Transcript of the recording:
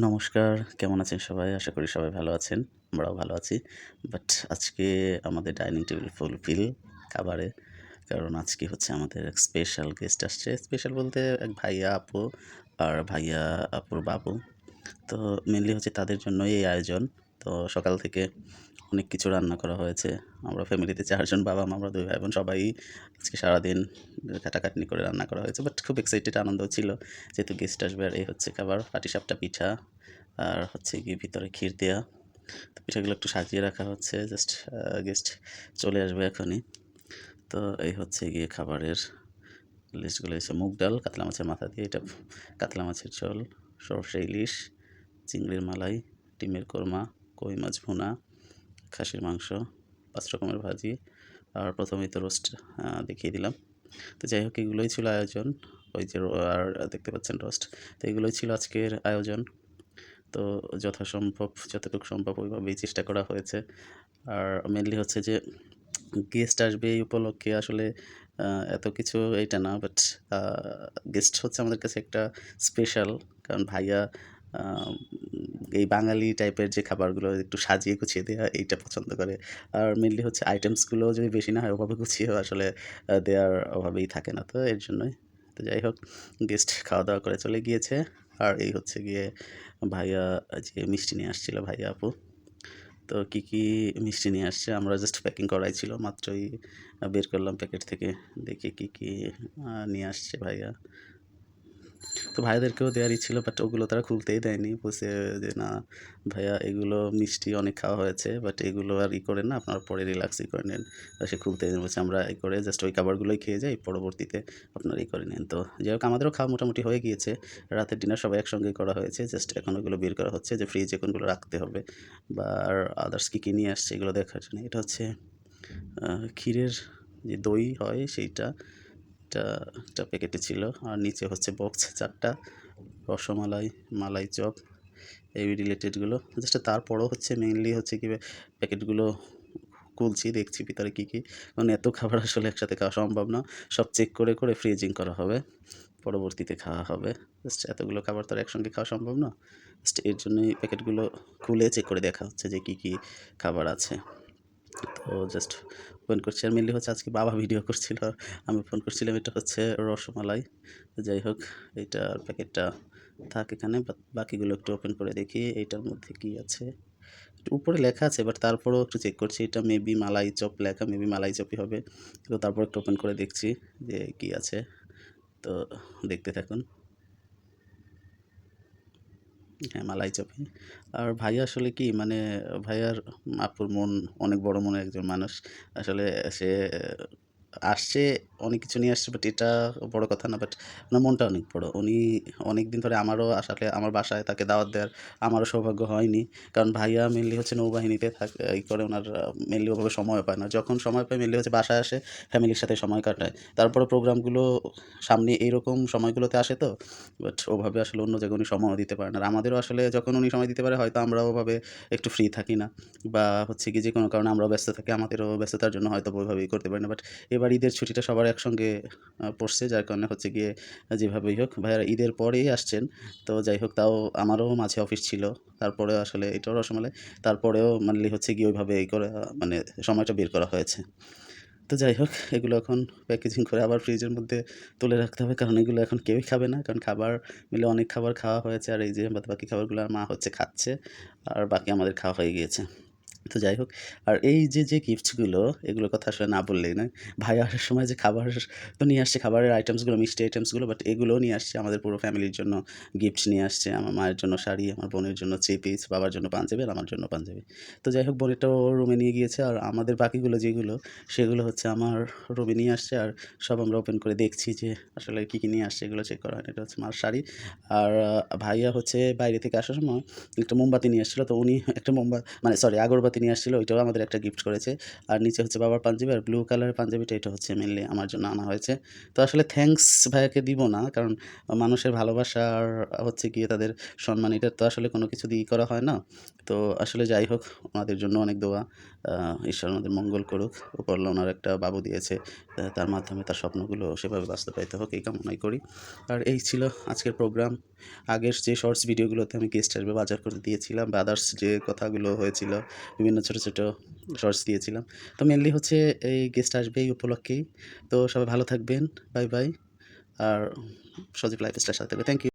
নমস্কার, কেমন আছেন সবাই? আশা করি সবাই ভালো আছেন, আমরাও ভালো আছি। বাট আজকে আমাদের ডাইনিং টেবিল ফুলফিল খাবারে, কারণ আজকে হচ্ছে আমাদের এক স্পেশাল গেস্ট আসছে। স্পেশাল বলতে এক ভাইয়া আপু আর ভাইয়া আপুর বাবু। তো মেনলি হচ্ছে তাদের জন্যই এই আয়োজন। তো সকাল থেকে অনেক কিছু রান্না করা হয়েছে। আমরা ফ্যামিলিতে চারজন, বাবা মা আমরা দুই ভাই বোন সবাই আজকে সারাদিন কাটাকাটনি করে রান্না করা হয়েছে। বাট খুব এক্সাইটেড আনন্দ ছিল। যেহেতু গেস্ট আসবে আর এই হচ্ছে খাবার পাটিসাপটা পিঠা আর হচ্ছে গিয়ে ভিতরে ক্ষীর দেওয়া তো পিঠাগুলো একটু সাজিয়ে রাখা হচ্ছে জাস্ট গেস্ট চলে আসবে এখনই। তো এই হচ্ছে গিয়ে খাবারের লিস্টগুলো হচ্ছে মুগ ডাল, কাতলা মাছের মাথা দিয়ে, এটা কাতলা মাছের ঝোল, সরষে ইলিশ, চিংড়ির মালাই, ডিমের কোরমা কই মাছ ভুনা, খাসির মাংস, পাঁচ রকমের ভাজি, আর প্রথমেই তো রোস্ট দেখিয়ে দিলাম। তো যাই হোক, এগুলোই ছিল আয়োজন। ওই যে আর দেখতে পাচ্ছেন রোস্ট তো এগুলোই ছিল আজকের আয়োজন। তো যথাসম্ভব, যতটুকু সম্ভব ওইভাবেই চেষ্টা করা হয়েছে। আর মেনলি হচ্ছে যে গেস্ট আসবে এই উপলক্ষে আসলে এত কিছু এইটা না বাট গেস্ট হচ্ছে আমাদের কাছে একটা স্পেশাল কারণ ভাইয়া এই বাঙালি টাইপের যে খাবারগুলো একটু সাজিয়ে গুছিয়ে দেওয়া এইটা পছন্দ করে। আর মেনলি হচ্ছে আইটেমসগুলো যদি বেশি না হয়, ওভাবে গুছিয়েও আসলে দেওয়ার অভাবেই থাকে না। তো এর জন্যই। তো যাই হোক গেস্ট খাওয়া দাওয়া করে চলে গিয়েছে। আর এই হচ্ছে গিয়ে ভাইয়া, যে মিষ্টি নিয়ে আসছিল ভাইয়া আপু। তো কী কী মিষ্টি নিয়ে আসছে, আমরা জাস্ট প্যাকিং করাই ছিল, মাত্রই বের করলাম প্যাকেট থেকে। দেখি কী কী নিয়ে আসছে ভাইয়া। তো ভাইদেরকেও দেওয়ারই ছিল বাট ওগুলো তারা খুলতেই দেয়নি। বলছে যে, না, ভাইয়া, এগুলো মিষ্টি অনেক খাওয়া হয়েছে বাট এগুলো আর ই করেন না, আপনার পরে রিল্যাক্সই করে নেন। সে খুলতে বলছে, আমরা এই করে জাস্ট ওই খাবারগুলোই খেয়ে যাই, পরবর্তীতে আপনারা এই করে নেন। তো যাই হোক, আমাদেরও খাওয়া মোটামুটি হয়ে গিয়েছে। রাতের ডিনার সবাই একসঙ্গে করা হয়েছে জাস্ট এখন ওগুলো বের করা হচ্ছে, যে ফ্রিজে কোনগুলো রাখতে হবে, বা আর আদার্স কী কী নিয়ে আসছে, এগুলো দেখার জন্য। এটা হচ্ছে ক্ষীরের যে দই হয়, সেইটা এটা একটা প্যাকেটে ছিল আর নিচে হচ্ছে বক্স চারটা, রসমালাই, মালাই চপ, এই রিলেটেডগুলো জাস্ট তারপরও হচ্ছে মেইনলি হচ্ছে কি প্যাকেটগুলো খুলছি, দেখছি ভিতরে কী কী। কারণ এত খাবার আসলে একসাথে খাওয়া সম্ভব না। সব চেক করে করে ফ্রিজিং করা হবে। পরবর্তীতে খাওয়া হবে। জাস্ট এতগুলো খাবার তো আর একসঙ্গে খাওয়া সম্ভব না। জাস্ট এর জন্যই প্যাকেটগুলো খুলে চেক করে দেখা হচ্ছে যে কী কী খাবার আছে। তো জাস্ট ওপেন করছি আর মেনলি হচ্ছে আজকে বাবা ভিডিও করছিল। আমি ফোন করছিলাম, এটা হচ্ছে রসমালাই। যাই হোক এইটার প্যাকেটটা থাক এখানে বাকিগুলো একটু ওপেন করে দেখি, এইটার মধ্যে কি আছে। উপরে লেখা আছে, বাট তারপরেও একটু চেক করছি, এটা মেবি মালাই চপ লেখা মেবি মালাই চপই হবে। তো তারপর একটু ওপেন করে দেখছি যে কি আছে। তো দেখতে থাকুন। হ্যাঁ মালাই চাপি। আর ভাই আসলে কি মানে ভাইয়ার আপুর মন অনেক বড় মনের একজন মানুষ। আসলে সে আসছে, অনেক কিছু নিয়ে আসছে বাট এটা বড় কথা না বাট ওনার মনটা অনেক বড়। উনি অনেক দিন ধরে আমারও আসলে আমার বাসায় তাকে দাওয়াত দেওয়ার আমারও সৌভাগ্য হয়নি। কারণ ভাইয়া মেনলি হচ্ছে নৌবাহিনীতে থাকে ই করে ওনার মেনলি ওভাবে সময় পায় না। যখন সময় পায় মেনলি হচ্ছে বাসায় আসে ফ্যামিলির সাথে সময় কাটায়। তারপরে প্রোগ্রামগুলো সামনে এইরকম সময়গুলোতে আসে তো বাট ওভাবে আসলে অন্য জায়গায় উনি সময়ও দিতে পারেন আর আমাদেরও আসলে যখন উনি সময় দিতে পারে, হয়তো আমরাও ওভাবে একটু ফ্রি থাকি না। বা হচ্ছে কি যে কোনো কারণে আমরাও ব্যস্ত থাকি, আমাদেরও ব্যস্ততার জন্য হয়তো ওইভাবেই করতে পারি না। বাট এবার ঈদের ছুটিটা সবার একসঙ্গে পড়ছে, যার কারণে হচ্ছে গিয়ে যেভাবেই হোক। ভাইয়ারা ঈদের পরেই আসছেন। তো যাই হোক, তাও আমারও মাঝে অফিস ছিল। তারপরে আসলে এটাও রসমালাই তারপরেও মানলি হচ্ছে গিয়ে ওইভাবে এই করে মানে সময়টা বের করা হয়েছে। তো যাই হোক, এগুলো এখন প্যাকেজিং করে আবার ফ্রিজের মধ্যে তুলে রাখতে হবে। কারণ এগুলো এখন কেউই খাবে না। কারণ খাবার মিলে অনেক খাবার খাওয়া হয়েছে। আর এই যে বাকি খাবারগুলো আর মা হচ্ছে খাচ্ছে। আর বাকি আমাদের খাওয়া হয়ে গিয়েছে। তো যাই হোক, আর এই যে যে গিফটসগুলো এগুলোর কথা আসলে না বললেই নয়। ভাই আসার সময় যে খাবার তো নিয়ে আসছে খাবারের আইটেমসগুলো মিষ্টি আইটেমসগুলো বাট এগুলোও নিয়ে আসছে। আমাদের পুরো ফ্যামিলির জন্য গিফট নিয়ে আসছে। আমার মায়ের জন্য শাড়ি, আমার বোনের জন্য থ্রি পিস বাবার জন্য পাঞ্জাবি, আর আমার জন্য পাঞ্জাবি। তো যাই হোক বোনেরটাও রুমে নিয়ে গিয়েছে, আর আমাদের বাকিগুলো যেগুলো, সেগুলো হচ্ছে আমার রুমে নিয়ে আসছে, আর সব আমরা ওপেন করে দেখছি যে আসলে কী কী নিয়ে আসছে, এগুলো চেক করা হয় এটা হচ্ছে মার শাড়ি। আর ভাইয়া হচ্ছে বাইরে থেকে আসার সময়, একটা মোমবাতি নিয়ে আসছিল, তো উনি একটা মোমবাতি মানে সরি আগরবাতি প্রভাতী নিয়ে আসছিল, ওইটাও আমাদের একটা গিফট করেছে। আর নিচে হচ্ছে বাবার পাঞ্জাবি আর ব্লু কালারের পাঞ্জাবিটা, এটা হচ্ছে মেনলি আমার জন্য আনা হয়েছে। তো আসলে থ্যাঙ্কস ভাইয়াকে দিব না, কারণ মানুষের ভালোবাসা আর হচ্ছে গিয়ে তাদের সম্মান, এটা তো আসলে কোনো কিছু দিয়েই করা হয় না। তো আসলে যাই হোক, ওনাদের জন্য অনেক দোয়া ঈশ্বর আমাদের মঙ্গল করুক। উপরলা ওনার একটা বাবু দিয়েছে তার মাধ্যমে তার স্বপ্নগুলো সেভাবে বাস্তবায়িত হোক, এই কামনাই করি। আর এই ছিল আজকের প্রোগ্রাম আগের যে শর্টস ভিডিওগুলোতে আমি গেস্ট আসবে বাজার করে দিয়েছিলাম, বা আদার্স যে কথাগুলো হয়েছিল বিভিন্ন ছোটো ছোটো শর্টস দিয়েছিলাম। তো মেনলি হচ্ছে এই গেস্ট আসবে এই উপলক্ষেই। তো সবাই ভালো থাকবেন। বাই বাই আর সজীব লাইফ স্টাইল সাথে থাকবে। Thank you